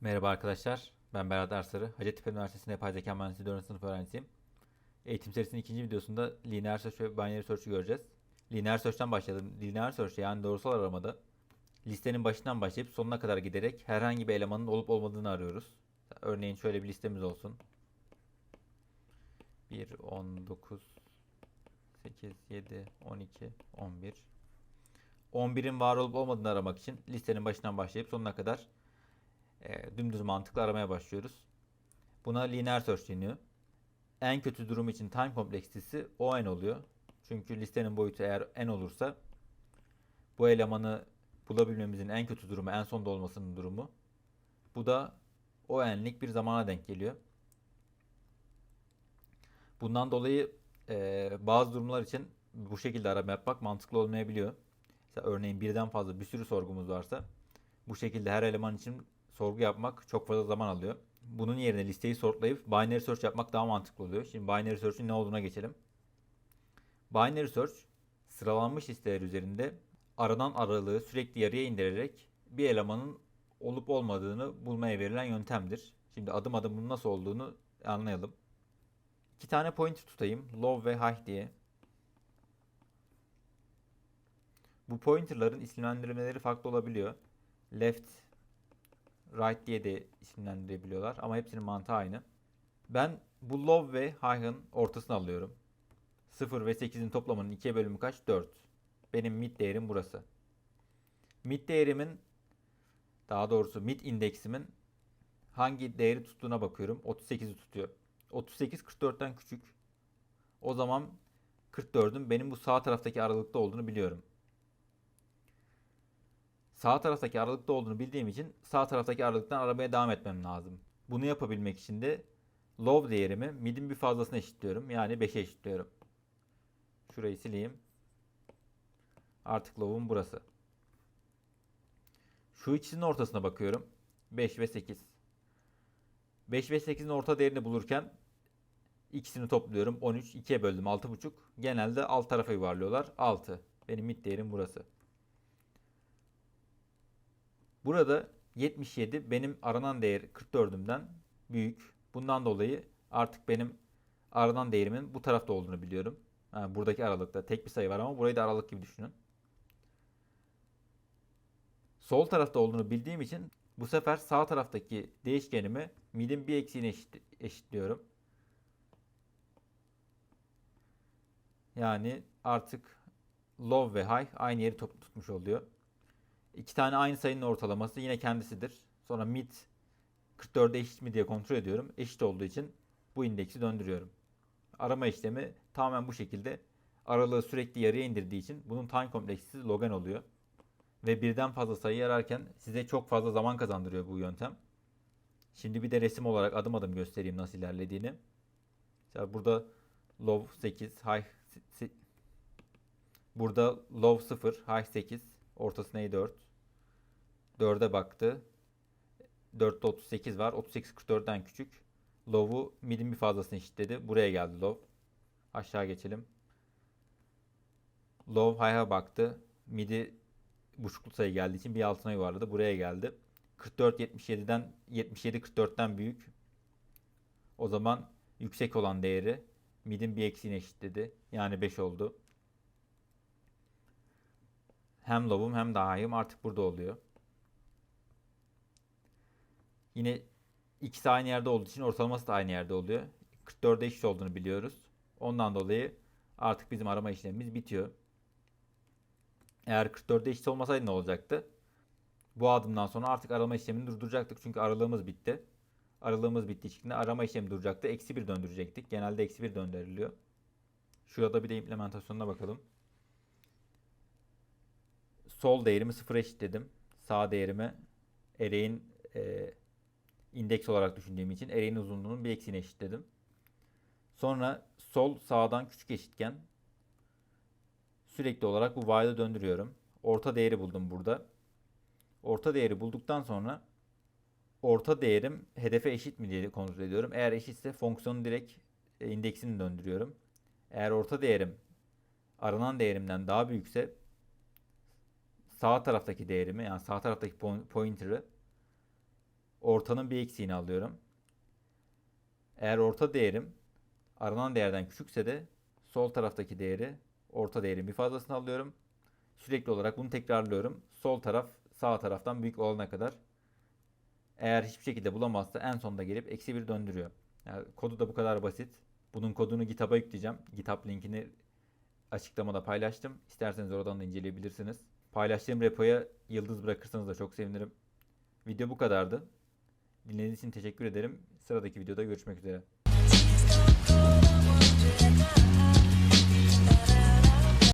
Merhaba arkadaşlar, ben Berat Arsarı. Hacettepe Üniversitesi'nde Yapay Zeka Mühendisliği 4. sınıf öğrencisiyim. Eğitim serisinin ikinci videosunda Linear Search ve Binary Search'ü göreceğiz. Linear Search'ten başladım. Linear Search yani doğrusal aramada listenin başından başlayıp sonuna kadar giderek herhangi bir elemanın olup olmadığını arıyoruz. Örneğin şöyle bir listemiz olsun. 1, 19, 8, 7, 12, 11. 11'in var olup olmadığını aramak için listenin başından başlayıp sonuna kadar e, dümdüz mantıklı aramaya başlıyoruz. Buna linear search deniyor. En kötü durum için time kompleksitesi o n oluyor. Çünkü listenin boyutu eğer n olursa bu elemanı bulabilmemizin en kötü durumu en sonda olmasının durumu. Bu da o n'lik bir zamana denk geliyor. Bundan dolayı e, bazı durumlar için bu şekilde arama yapmak mantıklı olmayabiliyor. Mesela örneğin birden fazla bir sürü sorgumuz varsa bu şekilde her eleman için sorgu yapmak çok fazla zaman alıyor. Bunun yerine listeyi sortlayıp binary search yapmak daha mantıklı oluyor. Şimdi binary search'ün ne olduğuna geçelim. Binary search sıralanmış listeler üzerinde aranan aralığı sürekli yarıya indirerek bir elemanın olup olmadığını bulmaya verilen yöntemdir. Şimdi adım adım bunun nasıl olduğunu anlayalım. İki tane pointer tutayım. Low ve high diye. Bu pointerların isimlendirmeleri farklı olabiliyor. Left, right diye de isimlendirebiliyorlar ama hepsinin mantığı aynı. Ben bu low ve high'ın ortasını alıyorum. 0 ve 8'in toplamının 2'ye bölümü kaç? 4. Benim mid değerim burası. Mid değerimin daha doğrusu mid indeksimin hangi değeri tuttuğuna bakıyorum. 38'i tutuyor. 38 44'ten küçük. O zaman 44'ün benim bu sağ taraftaki aralıkta olduğunu biliyorum. Sağ taraftaki aralıkta olduğunu bildiğim için sağ taraftaki aralıktan aramaya devam etmem lazım. Bunu yapabilmek için de low değerimi mid'in bir fazlasına eşitliyorum. Yani 5'e eşitliyorum. Şurayı sileyim. Artık low'um burası. Şu ikisinin ortasına bakıyorum. 5 ve 8. 5 ve 8'in orta değerini bulurken ikisini topluyorum. 13 2'ye böldüm 6,5. Genelde alt tarafa yuvarlıyorlar. 6. Benim mid değerim burası. Burada 77 benim aranan değer 44'ümden büyük. Bundan dolayı artık benim aranan değerimin bu tarafta olduğunu biliyorum. Yani buradaki aralıkta tek bir sayı var ama burayı da aralık gibi düşünün. Sol tarafta olduğunu bildiğim için bu sefer sağ taraftaki değişkenimi midin bir eksiğine eşit, eşitliyorum. Yani artık low ve high aynı yeri tutmuş oluyor. İki tane aynı sayının ortalaması yine kendisidir. Sonra mid 44'e eşit mi diye kontrol ediyorum. Eşit olduğu için bu indeksi döndürüyorum. Arama işlemi tamamen bu şekilde aralığı sürekli yarıya indirdiği için bunun time kompleksitesi log n oluyor. Ve birden fazla sayı ararken size çok fazla zaman kazandırıyor bu yöntem. Şimdi bir de resim olarak adım adım göstereyim nasıl ilerlediğini. Mesela burada low 8, high Burada low 0, high 8, ortasına 4. 4'e baktı. 4'te 38 var. 38 44'ten küçük. Low'u mid'in bir fazlasını eşitledi. Buraya geldi low. Aşağı geçelim. Low high'a baktı. Mid'i buçuklu sayı geldiği için bir altına yuvarladı. Buraya geldi. 44 77'den 77 44'ten büyük. O zaman yüksek olan değeri mid'in bir eksiğine eşitledi. Yani 5 oldu. Hem low'um hem de high'ım artık burada oluyor. Yine ikisi aynı yerde olduğu için ortalaması da aynı yerde oluyor. 44'e eşit olduğunu biliyoruz. Ondan dolayı artık bizim arama işlemimiz bitiyor. Eğer 44'e eşit olmasaydı ne olacaktı? Bu adımdan sonra artık arama işlemini durduracaktık. Çünkü aralığımız bitti. Aralığımız bittiği için arama işlemi duracaktı. Eksi 1 döndürecektik. Genelde eksi 1 döndürülüyor. Şurada bir de implementasyonuna bakalım. Sol değerimi 0'a eşitledim. Sağ değerimi array'in e, indeks olarak düşündüğüm için array'in uzunluğunun bir eksiğine eşitledim. Sonra sol sağdan küçük eşitken sürekli olarak bu while'ı döndürüyorum. Orta değeri buldum burada. Orta değeri bulduktan sonra orta değerim hedefe eşit mi diye kontrol ediyorum. Eğer eşitse fonksiyonun direkt e, indeksini döndürüyorum. Eğer orta değerim aranan değerimden daha büyükse sağ taraftaki değerimi yani sağ taraftaki pointer'ı ortanın bir eksiğini alıyorum. Eğer orta değerim aranan değerden küçükse de sol taraftaki değeri orta değerin bir fazlasını alıyorum. Sürekli olarak bunu tekrarlıyorum. Sol taraf sağ taraftan büyük olana kadar. Eğer hiçbir şekilde bulamazsa en sonda gelip eksi bir döndürüyor. Yani kodu da bu kadar basit. Bunun kodunu GitHub'a yükleyeceğim. GitHub linkini açıklamada paylaştım. İsterseniz oradan da inceleyebilirsiniz. Paylaştığım repoya yıldız bırakırsanız da çok sevinirim. Video bu kadardı. Dinlediğiniz için teşekkür ederim. Sıradaki videoda görüşmek üzere.